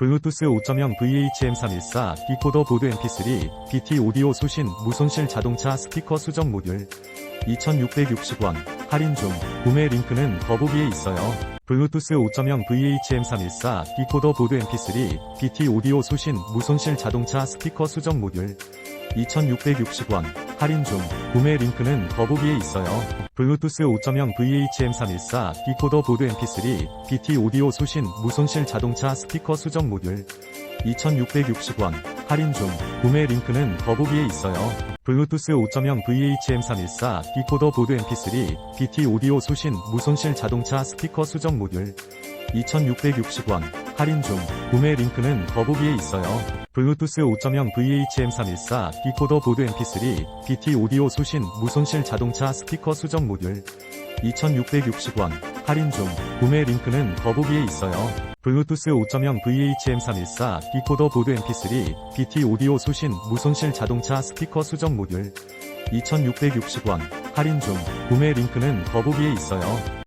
블루투스 5.0 VHM314 디코더 보드 MP3 BT 오디오 수신 무손실 자동차 스피커 수정 모듈 2660원 할인 중 구매 링크는 더보기에 있어요. 블루투스 5.0 VHM314 디코더 보드 MP3 BT 오디오 수신 무손실 자동차 스피커 수정 모듈 2660원 할인 중 구매 링크는 더보기에 있어요. 블루투스 5.0 VHM314 디코더 보드 MP3 BT 오디오 수신 무손실 자동차 스피커 수정 모듈 2660원 할인 중 구매 링크는 더보기에 있어요. 블루투스 5.0 VHM314 디코더 보드 MP3 BT 오디오 수신 무손실 자동차 스피커 수정 모듈 2660원 할인 중 구매 링크는 더보기에 있어요. 블루투스 5.0 VHM314 디코더 보드 MP3 BT 오디오 수신 무손실 자동차 스피커 수정 모듈 2660원 할인 중 구매 링크는 더보기에 있어요. 블루투스 5.0 VHM314 디코더 보드 MP3 BT 오디오 수신 무손실 자동차 스피커 수정 모듈 2660원 할인 중 구매 링크는 더보기에 있어요.